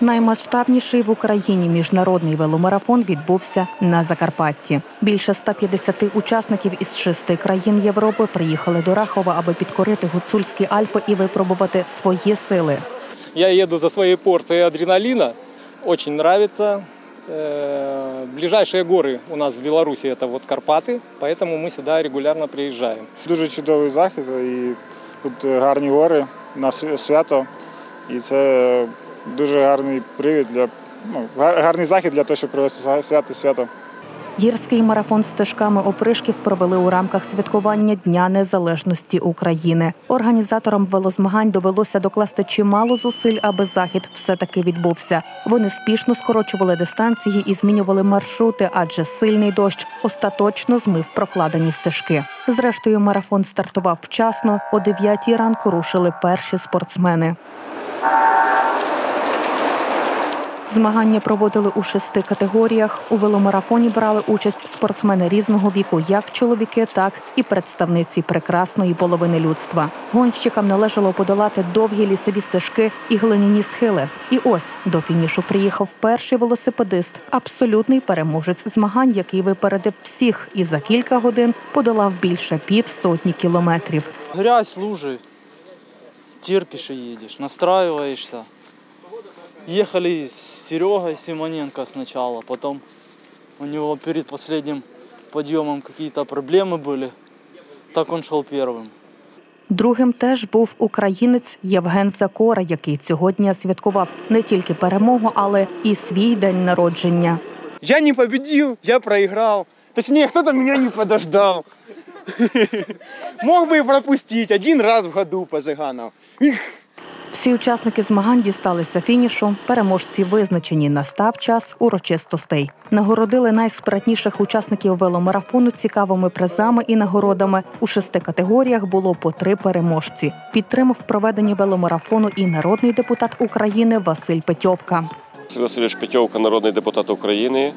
Наймасштабніший в Україні міжнародний веломарафон відбувся на Закарпатті. Більше 150 учасників із шести країн Європи приїхали до Рахова, аби підкорити гуцульські Альпи і випробувати свої сили. Я еду за своей порцией адреналина. Очень нравится. Э, Ближайшие горы у нас в Беларуси это вот Карпаты, поэтому мы сюда регулярно приезжаем. Дуже чудовий захід, і тут гарні гори на свя- свято. І це дуже гарний привід для ну, гарний захід для того, щоб провести свято свято. Гірський марафон стежками опришків провели у рамках святкування Дня Незалежності України. Організаторам велозмагань довелося докласти чимало зусиль, аби захід все-таки відбувся. Вони спішно скорочували дистанції і змінювали маршрути, адже сильний дощ остаточно змив прокладені стежки. Зрештою, марафон стартував вчасно. О 9 ранку рушили перші спортсмени. Змагання проводили у шести категоріях. У веломарафоні брали участь спортсмени різного віку, як чоловіки, так і представниці прекрасної половини людства. Гонщикам належало подолати довгі лісові стежки і глиняні схили. І ось до фінішу приїхав перший велосипедист, абсолютний переможець змагань, який випередив всіх і за кілька годин подолав більше півсотні кілометрів. Грязь, лужи. Терпишь и едешь, настраиваешься Ехали с Серегой Симоненко сначала, потом у него перед последним подъемом какие-то проблемы были. Так он шел первым. Другим теж був українець Євген Закора, який цього дня святкував не тільки перемогу, але і свій день народження. Я не победил, я проиграл. Точнее, кто-то меня не подождал. Мог бы и пропустить один раз в году по Жиганов. Всі учасники змагань дісталися фінішу. Переможці визначені. Настав час урочистостей. Нагородили найспратніших учасників веломарафону цікавими призами і нагородами. У шести категоріях було по три переможці. Підтримав проведення веломарафону і народний депутат України Василь Петьовка. Василь Петьовка, народний депутат України,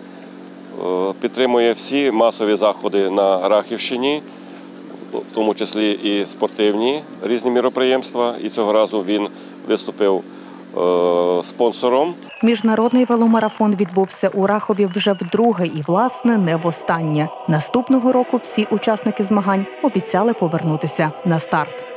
е, підтримує всі масові заходи на Рахівщині, в тому числі і спортивні різні міроприємства. І цього разу він виступив е, спонсором. Міжнародний веломарафон відбувся у Рахові вже вдруге і, власне, не востаннє. Наступного року всі учасники змагань обіцяли повернутися на старт.